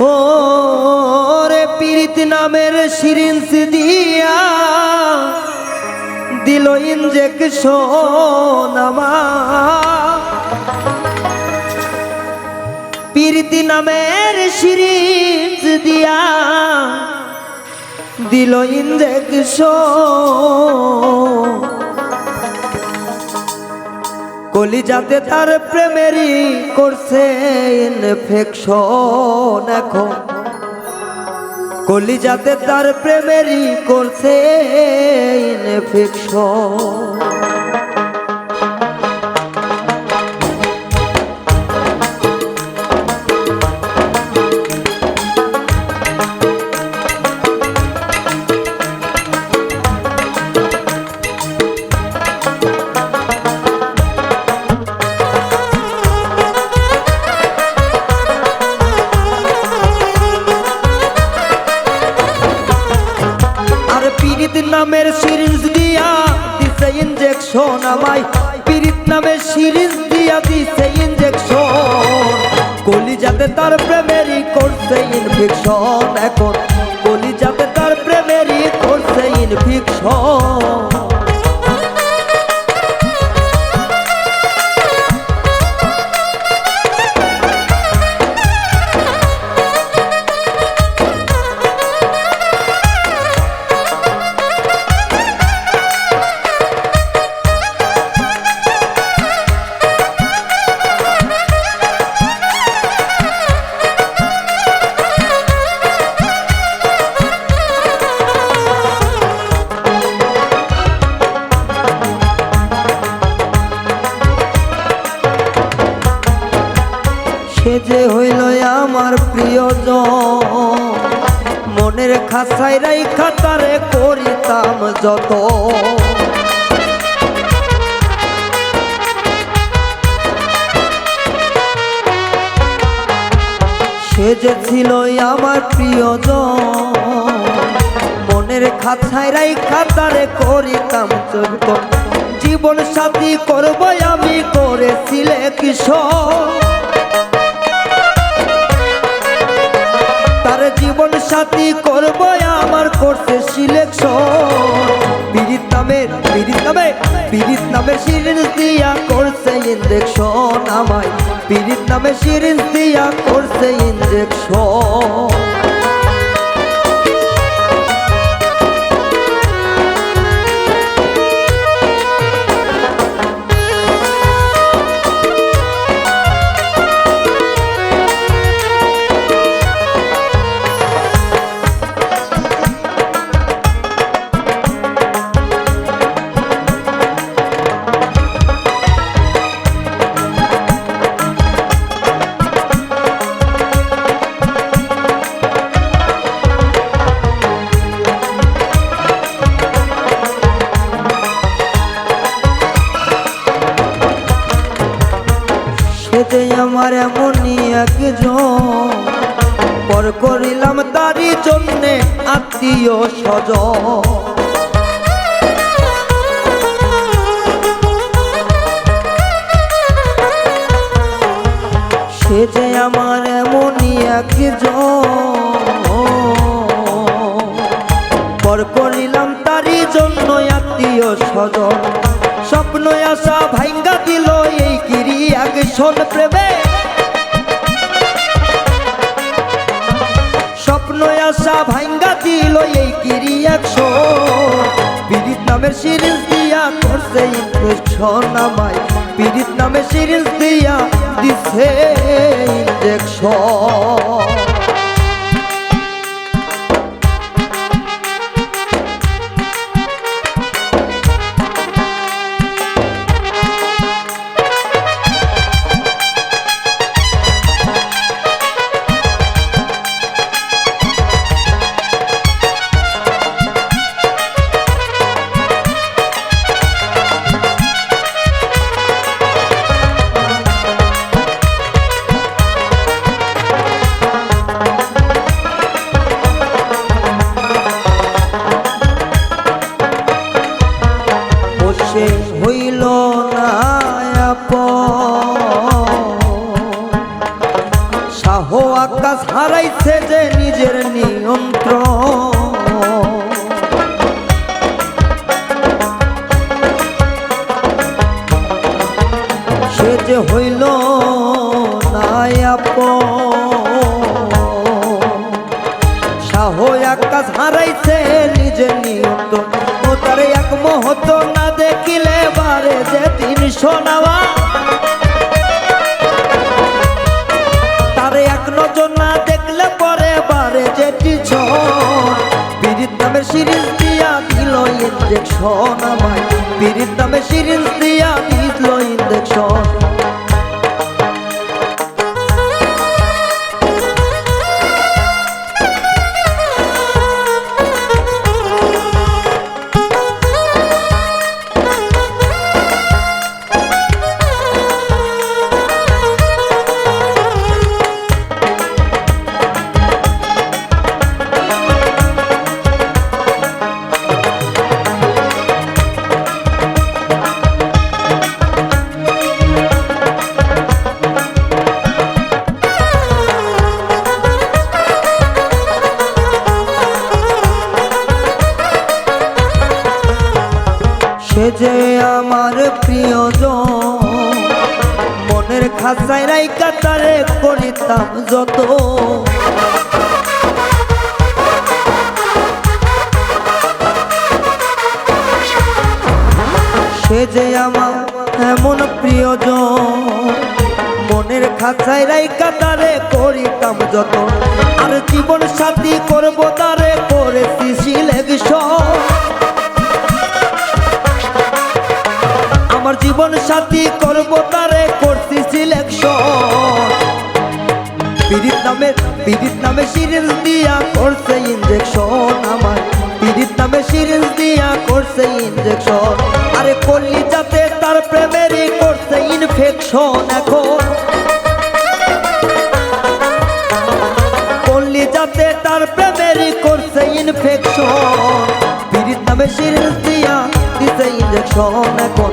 ও রে পীড়িত নামের সিরিঞ্জ দিয়া দিল ইঞ্জেকশন আমার। নামের সিরিঞ্জ দিয়া দিল ইঞ্জেকশন কলিজাতে তার প্রেমেরই করছে ইনফেকশন এখন। কলিজাতে তার প্রেমেরই করছে ইনফেকশন কলিজাতে তার প্রেমেরই করছে ইনফেকশন এখন কলিজাতে তার প্রেমেরই করছে ইনফেকশন সে যে হইল আমার প্রিয়জন। মনের খাসায় রাইখা তারে করিতাম যত। সে যে ছিল আমার প্রিয়জন। মনের খাতায় রাইখা খাতারে করিতাম যত জীবন সাথী করব আমি করেছিলে কিশোর। সাথী করব আমার করছে সিলেকশন পিরিত নামের পিরিত নামে পিরিত নামে সিরিজ দিয়া করছে ইঞ্জেকশন আমায় পিরিত নামে সিরিজ দিয়া করছে ইঞ্জেকশন সেতে আমার এমনই একজন। পর করিলাম তারই জন্যে আত্মীয় স্বজ সে যে আমার এমনই একজন। পর করিলাম তারই জন্য আত্মীয় স্বজন। আগে শোন প্রেমে। স্বপ্ন আশা ভাঙ্গা দিল এই কিরি একশো পীড়িত নামের সিরিজ দিয়া করছে ইনফেকশন আমায়। পীড়িত নামের সিরিজ দিয়া দিছে ইনজেকশন যে হইল নাই শাহ আকাশ হারাইছে নিজের নিয়ন্ত্রণ ও তার এক মহত না দেখিলে বারে যে দিন শোনাবা তারে এক নজর না দেখলে পরে বারে যেটি পীড়িত নামে সিরিজ দিয়া দিল ইঞ্জেকশন আমায়। পীড়িত নামে সিরিজ দিয়া দিল যে আমার প্রিয়জন। মনের খাসায় রাইকা তারে করিতাম যত। সে যে আমার এমন প্রিয়জন। মনের খাঁচায় রাইকা তারে করিতাম যত। আর জীবন সাথী করব তারে করেছি সিলেকশন। জীবন সাথী করব তারে, করছি সিলেকশন পীড়িত নামে পীড়িত নামে সিরিজ দিয়া করছে ইঞ্জেকশন আমার পীড়িত নামে সিরিজ দিয়া করছে ইঞ্জেকশন আরে করলি যাতে তার প্রেমেরই করছে ইনফেকশন এখন। করলি যাতে তার প্রেমেরই করছে ইনফেকশন পীড়িত নামে সিরিজ দিয়া দিছে ইঞ্জেকশন এখন।